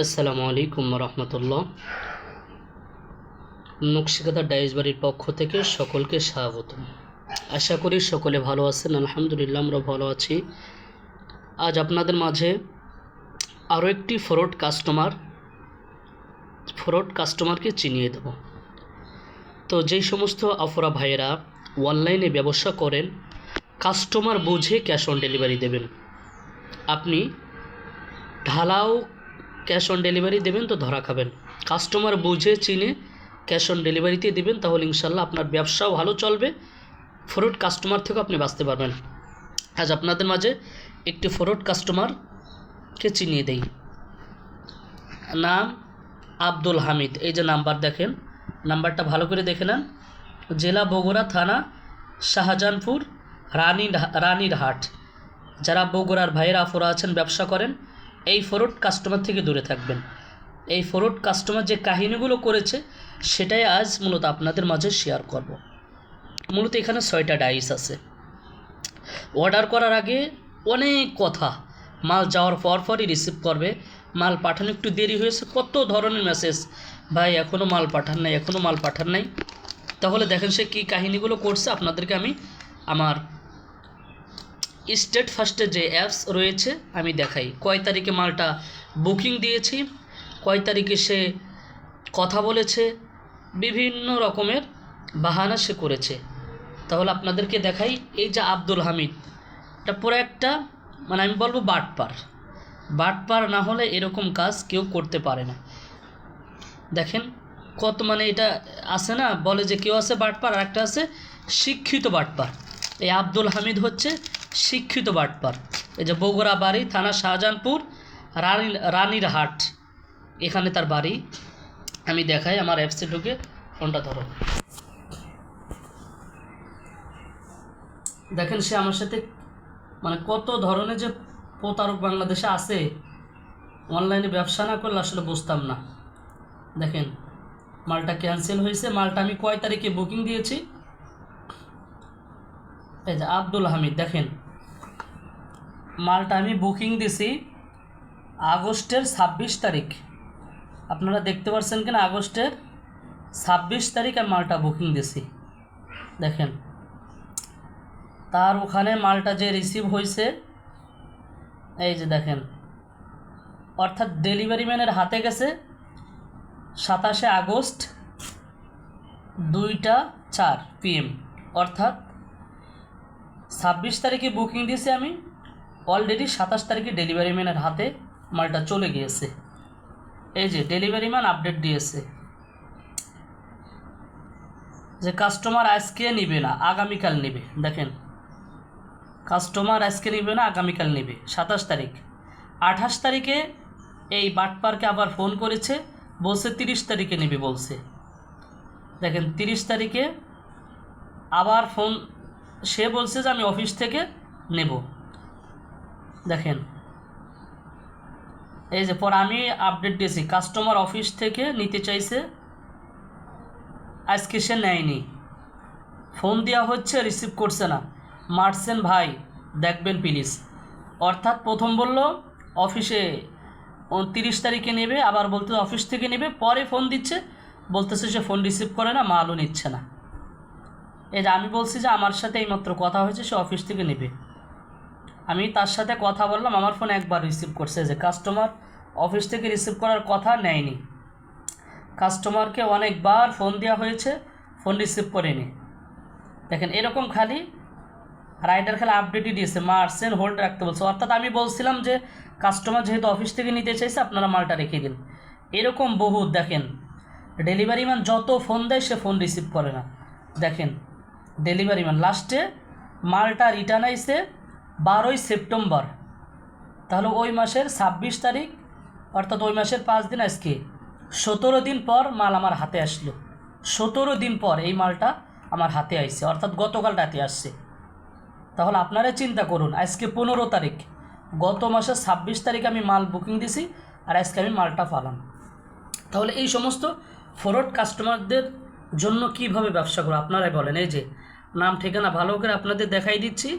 আসসালামু আলাইকুম রহমতুল্লাহ। নকশিকাতা ডাইস বাড়ির পক্ষ থেকে সকলকে স্বাগত। আশা করি সকলে ভালো আছেন, আলহামদুলিল্লাহ আমরা ভালো আছি। আজ আপনাদের মাঝে আরও একটি ফ্রড কাস্টমার ফ্রড কাস্টমারকে চিনিয়ে দেব। তো যেই সমস্ত আফরা ভাইয়েরা অনলাইনে ব্যবসা করেন, কাস্টমার বুঝে ক্যাশ অন ডেলিভারি দেবেন। আপনি ঢালাও ক্যাশ অন ডেলিভারি দেবেন তো ধরা খাবেন। কাস্টমার বুঝে, চিনে ক্যাশ অন ডেলিভারিতে দেবেন, তাহলে ইনশাল্লাহ আপনার ব্যবসাও ভালো চলবে। ফ্রড কাস্টমার থেকেও আপনি বাঁচতে পারবেন। আজ আপনাদের মাঝে একটি ফ্রড কাস্টমারকে চিনিয়ে দেই। নাম আব্দুল হামিদ। এই যে নাম্বার দেখেন, নাম্বারটা ভালো করে দেখে নেন। জেলা বগুড়া থানা শাহজাহানপুর, রানী রানীর হাট যারা বগুড়ার ভাইয়েরা আফরা আছেন, ব্যবসা করেন এই ফরড কাস্টমার থেকে দূরে থাকবেন। এই ফরড কাস্টমার যে কাহিনীগুলো করেছে, সেটাই আজ মূলত আপনাদের মাঝে শেয়ার করব। মূলত এখানে ছয়টা ডাইস আছে। অর্ডার করার আগে অনেক কথা। মাল যাওয়ার পর পরই রিসিভ করবে। মাল পাঠানো একটু দেরি হয়েছে, কত ধরনের মেসেজ ভাই এখনও মাল পাঠান নাই এখনও মাল পাঠান নাই। তাহলে দেখেন সে কী কাহিনীগুলো করছে, আপনাদেরকে আমি আমার স্টেট ফার্স্টে যে অ্যাপস রয়েছে, আমি দেখাই। কয় তারিখে মালটা বুকিং দিয়েছি, কয় তারিখে সে কথা বলেছে, বিভিন্ন রকমের বাহানা সে করেছে। তাহলে আপনাদেরকে দেখাই, এই যে আব্দুল হামিদ, এটা পুরো একটা মানে আমি বলব বাটপার। বাটপার না হলে এরকম কাজ কেউ করতে পারে না। দেখেন কত মানে এটা আছে না, বলে যে কেউ আছে বাটপার আর একটা আছে শিক্ষিত বাটপার। এই আব্দুল হামিদ হচ্ছে শিক্ষিত বাটপার। এই যে বগুড়া বাড়ি, থানা শাহজাহানপুর, রানী, রানীর হাট। এখানে তার বাড়ি। আমি দেখাই, আমার অ্যাপসে ঢুকে ফোনটা ধরো। দেখেন সে আমার সাথে মানে কত ধরনের যে প্রতারক বাংলাদেশে আছে, অনলাইনে ব্যবসা না করলে আসলে বুঝতাম না। দেখেন, মালটা ক্যান্সেল হয়েছে। মালটা আমি কয় তারিখে বুকিং দিয়েছি? এই যে আব্দুল হামিদ, দেখেন। মালটা আমি বুকিং দিছি আগস্টের ছাব্বিশ তারিখ। আপনারা দেখতে পাচ্ছেন কিনা? আগস্টের ছাব্বিশ তারিখ আমি মালটা বুকিং দিছি। দেখেন। তার ওখানে মালটা যে রিসিভ হয়েছে, এই যে দেখেন। অর্থাৎ ডেলিভারি ম্যানের হাতে গেছে সাতাশে আগস্ট দুইটা চার পিএম অর্থাৎ ছাব্বিশ তারিখে বুকিং দিয়েছি আমি অলরেডি সাতাশ তারিখে ডেলিভারি ম্যানের হাতে মালটা চলে গিয়েছে। এই যে ডেলিভারি ম্যান আপডেট দিয়েছে। যে কাস্টমার আজকে নিবে না, আগামীকাল নিবে। দেখেন কাস্টমার আজকে নিবে না, আগামীকাল নিবে। সাতাশ তারিখ। আঠাশ তারিখে এই বাটপারকে আবার ফোন করেছে, বলছে তিরিশ তারিখে নিবে বলছে। দেখেন, তিরিশ তারিখে আবার ফোন সে বলছে যে আমি অফিস থেকে নেব। দেখেন। এই যে পর আমি আপডেট দিয়েছি কাস্টমার অফিস থেকে নিতে চাইছে, আজকে সে নেয়নি। ফোন দেওয়া হচ্ছে রিসিভ করছে না। মারছেন ভাই, দেখবেন প্লিজ অর্থাৎ প্রথম বলল, অফিসে তিরিশ তারিখে নেবে, আবার বলতে অফিস থেকে নেবে, পরে ফোন দিচ্ছে, বলতেছে সে ফোন রিসিভ করে না, মালও নিচ্ছে না। এই যে আমি বলছি যে আমার সাথে এইমাত্র কথা হয়েছে, সে অফিস থেকে নেবে। আমি তার সাথে কথা বললাম, আমার ফোন একবার রিসিভ করছে যে কাস্টমার অফিস থেকে রিসিভ করার কথা নেয়নি। কাস্টমারকে অনেকবার ফোন দেওয়া হয়েছে ফোন রিসিভ করেনি। দেখেন, এরকম খালি রাইডার খালি আপডেটই দিয়েছে মার্সেন হোল্ড রাখতে বলছে। অর্থাৎ আমি বলছিলাম যে কাস্টমার যেহেতু অফিস থেকে নিতে চাইছে, আপনারা মালটা রেখে দিন। এরকম বহুত, দেখেন ডেলিভারি ম্যান যত ফোন দেয়, সে ফোন রিসিভ করে না। দেখেন ডেলিভারি ম্যান লাস্টে মালটা রিটার্ন আইসে বারোই সেপ্টেম্বর। তাহলে ওই মাসের ছাব্বিশ তারিখ, অর্থাৎ ওই মাসের পাঁচ দিন আজকে। সতেরো দিন পর মাল আমার হাতে আসলো। সতেরো দিন পর এই মালটা আমার হাতে আইছে, অর্থাৎ গতকাল রাতে আসছে। তাহলে আপনারা চিন্তা করুন, আজকে পনেরো তারিখ। গত মাসের ছাব্বিশ তারিখ আমি মাল বুকিং দিছি আর আজকে আমি মালটা পালাম। তাহলে এই সমস্ত ফরওয়ার্ড কাস্টমারদের জন্য কীভাবে ব্যবসা করো আপনারাই বলেন, এই যে নাম, ঠিকানা ভালো করে আপনাদের দেখাই দিচ্ছি।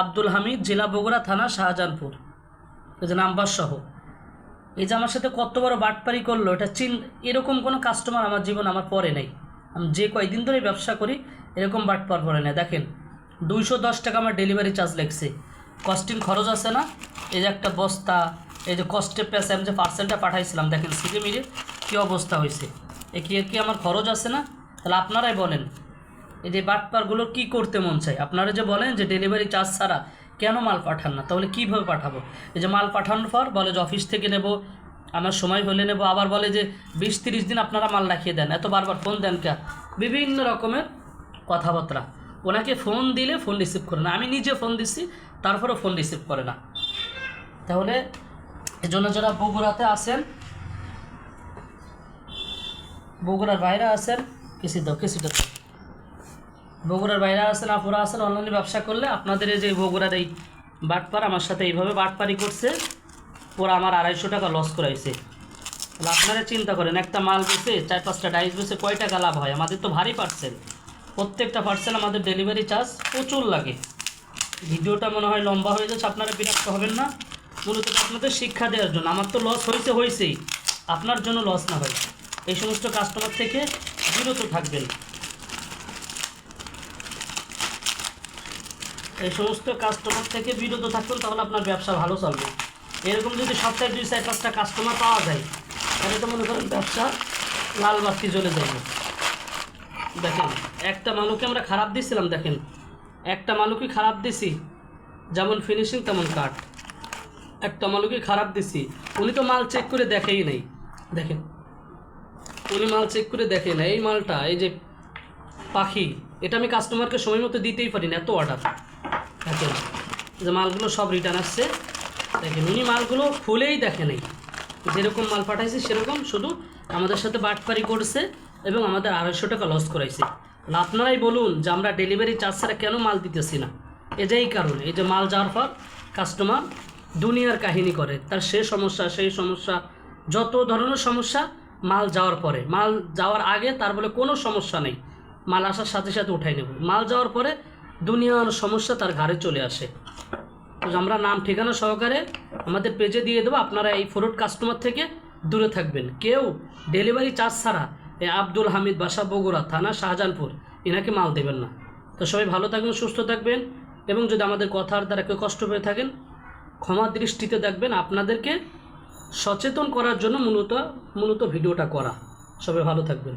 আব্দুল হামিদ জেলা বগুড়া থানা শাহজাহানপুর। এই যে নাম্বার সহ। এই যে আমার সাথে কত বড় বাটপারি করল, এটা চিন, এরকম কোনো কাস্টমার আমার জীবন আমার পরে নেই। আমি যে কয়দিন ধরে ব্যবসা করি, এরকম বাটপার পরে নেই। দেখেন, দুইশো দশ টাকা আমার ডেলিভারি চার্জ লাগছে। কস্টিং খরচ আছে না? এই যে একটা বস্তা, এই যে কস্টে পেসে আমি যে পার্সেলটা পাঠাইছিলাম, দেখেন সিজে মিরে কী অবস্থা হয়েছে? এ কি আমার খরচ আছে না? তাহলে আপনারাই বলেন। যে বাটপারগুলো কি করতে মন চায়? আপনারা যে বলেন যে ডেলিভারি চার্জ ছাড়া কেন মাল পাঠান না? তাহলে কীভাবে পাঠাবো? এই যে মাল পাঠানোর পর বলে যে অফিস থেকে নেব, আমার সময় হলে নেব, আবার বলে যে বিশ তিরিশ দিন আপনারা মাল রাখিয়ে দেন। এত বারবার ফোন দেন কে? বিভিন্ন রকমের কথাবার্তা। ওনাকে ফোন দিলে ফোন রিসিভ করে না। আমি নিজে ফোন দিচ্ছি, তারপরেও ফোন রিসিভ করে না। তাহলে এজন্য যারা বগুড়াতে আসেন বগুড়ার বাইরে আসেন কিসি দাও কিসিটা বগুড়ার বাইরে আসেন, আপুরা আসেন, অনলাইনে ব্যবসা করলে আপনাদের এই যে বগুড়ার এই বাটপার আমার সাথে এইভাবে বাটপারি করছে। ওরা আমার আড়াইশো টাকা লস করাইছে। তাহলে আপনারা চিন্তা করেন, একটা মাল বেছে চার পাঁচটা ডাইস বেছে কয় টাকা লাভ হয়? আমাদের তো ভারী পার্সেল প্রত্যেকটা পার্সেল আমাদের ডেলিভারি চার্জ প্রচুর লাগে। ভিডিওটা মনে হয় লম্বা হয়ে যাচ্ছে, আপনারা বিরক্ত হবেন না। মূলত আপনাদের শিক্ষা দেওয়ার জন্য। আমার তো লস হয়েছে, হয়েছেই। আপনার জন্য লস না হয়। এই সমস্ত কাস্টমার থেকে বিরত থাকবেন। এই সমস্ত কাস্টমার থেকে বিরত থাকবেন তাহলে আপনার ব্যবসা ভালো চলবে। এরকম যদি সপ্তাহে দুই চার পাঁচটা কাস্টমার পাওয়া যায়, তাহলে তো মনে করেন ব্যবসা লাল বাতি জ্বলে যাবে। দেখেন, একটা মালুকে আমরা খারাপ দিছিলাম, দেখেন। একটা মালুকে খারাপ দিছি, যেমন ফিনিশিং তেমন কাট একটা মালুকে খারাপ দিছি, উনি তো মাল চেক করে দেখেই নাই। দেখেন, উনি মাল চেক করে দেখে না এই মালটা, এই যে পাখি, এটা আমি কাস্টমারকে সময় মতো দিতেই পারি না, এত অর্ডার দেখেন যে মালগুলো সব রিটার্ন আসছে। দেখেন, উনি মালগুলো খুলেই দেখে নেই। যেরকম মাল পাঠাইছে সেরকম শুধু আমাদের সাথে বাটপারি করছে এবং আমাদের আড়াইশো টাকা লস করাইছে। আপনারাই বলুন যে আমরা ডেলিভারি চার্জ ছাড়া কেন মাল দিতেছি না? এটাই কারণে, এই যে মাল যাওয়ার পর কাস্টমার দুনিয়ার কাহিনী করে। তার সে সমস্যা, সেই সমস্যা, যত ধরনের সমস্যা মাল যাওয়ার পরে। মাল যাওয়ার আগে তার বলে কোনো সমস্যা নেই। মাল আসার সাথে সাথে উঠাই নেব। মাল যাওয়ার পরে দুনিয়ার সমস্যা তার ঘাড়ে চলে আসে। তো আমরা নাম ঠিকানা সহকারে আমাদের পেজে দিয়ে দেবো, আপনারা এই ফ্রড কাস্টমার থেকে দূরে থাকবেন। কেউ ডেলিভারি চার্জ ছাড়া এই আব্দুল হামিদ বাসা বগুড়া থানা শাহজাহানপুর, এনাকে মাল দেবেন না। তো সবাই ভালো থাকবেন, সুস্থ থাকবেন এবং যদি আমাদের কথার দ্বারা কেউ কষ্ট পেয়ে থাকেন, ক্ষমা দৃষ্টিতে দেখবেন, আপনাদেরকে সচেতন করার জন্য মূলত মূলত ভিডিওটা করা। সবাই ভালো থাকবেন।